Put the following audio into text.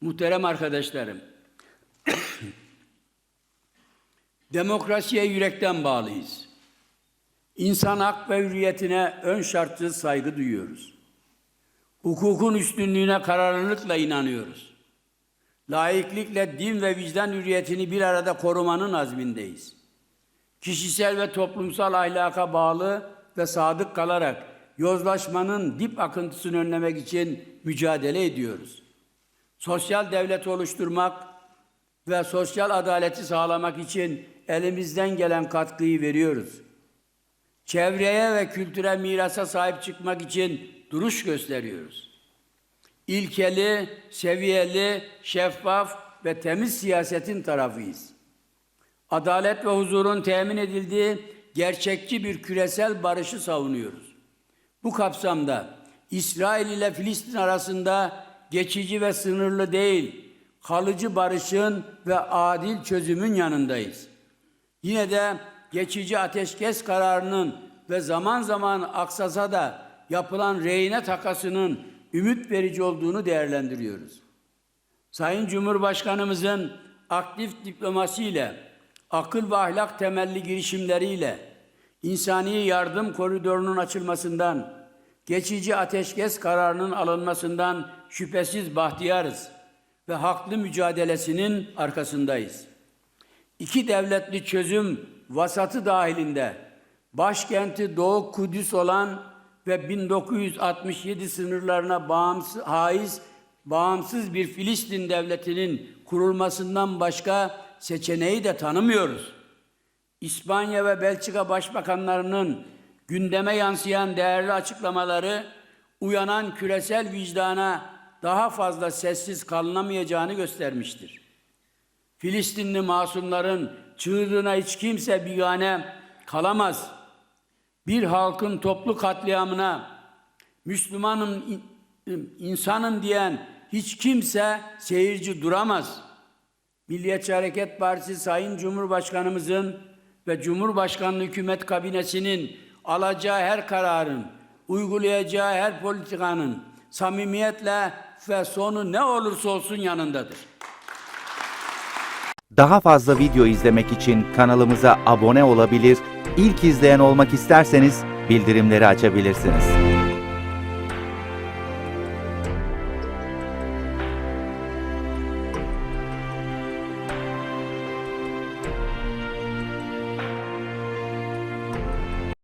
Muhterem arkadaşlarım, demokrasiye yürekten bağlıyız. İnsan hak ve hürriyetine ön şartsız saygı duyuyoruz. Hukukun üstünlüğüne kararlılıkla inanıyoruz. Laiklikle din ve vicdan hürriyetini bir arada korumanın azmindeyiz. Kişisel ve toplumsal ahlaka bağlı ve sadık kalarak yozlaşmanın dip akıntısını önlemek için mücadele ediyoruz. Sosyal devlet oluşturmak ve sosyal adaleti sağlamak için elimizden gelen katkıyı veriyoruz. Çevreye ve kültürel mirasa sahip çıkmak için duruş gösteriyoruz. İlkeli, seviyeli, şeffaf ve temiz siyasetin tarafıyız. Adalet ve huzurun temin edildiği gerçekçi bir küresel barışı savunuyoruz. Bu kapsamda İsrail ile Filistin arasında geçici ve sınırlı değil, kalıcı barışın ve adil çözümün yanındayız. Yine de geçici ateşkes kararının ve zaman zaman aksasa da yapılan rehine takasının ümit verici olduğunu değerlendiriyoruz. Sayın Cumhurbaşkanımızın aktif diplomasiyle, akıl ve ahlak temelli girişimleriyle insani yardım koridorunun açılmasından, geçici ateşkes kararının alınmasından şüphesiz bahtiyarız ve haklı mücadelesinin arkasındayız. İki devletli çözüm vasatı dahilinde başkenti Doğu Kudüs olan ve 1967 sınırlarına bağımsız, haiz, bağımsız bir Filistin devletinin kurulmasından başka seçeneği de tanımıyoruz. İspanya ve Belçika başbakanlarının gündeme yansıyan değerli açıklamaları uyanan küresel vicdana daha fazla sessiz kalınamayacağını göstermiştir. Filistinli masumların çığlığına hiç kimse bigane kalamaz. Bir halkın toplu katliamına Müslümanım, in- insanım diyen hiç kimse seyirci duramaz. Milliyetçi Hareket Partisi Sayın Cumhurbaşkanımızın ve Cumhurbaşkanlığı Hükümet Kabinesi'nin alacağı her kararın, uygulayacağı her politikanın samimiyetle ve sonu ne olursa olsun yanındadır. Daha fazla video izlemek için kanalımıza abone olabilir, ilk izleyen olmak isterseniz bildirimleri açabilirsiniz.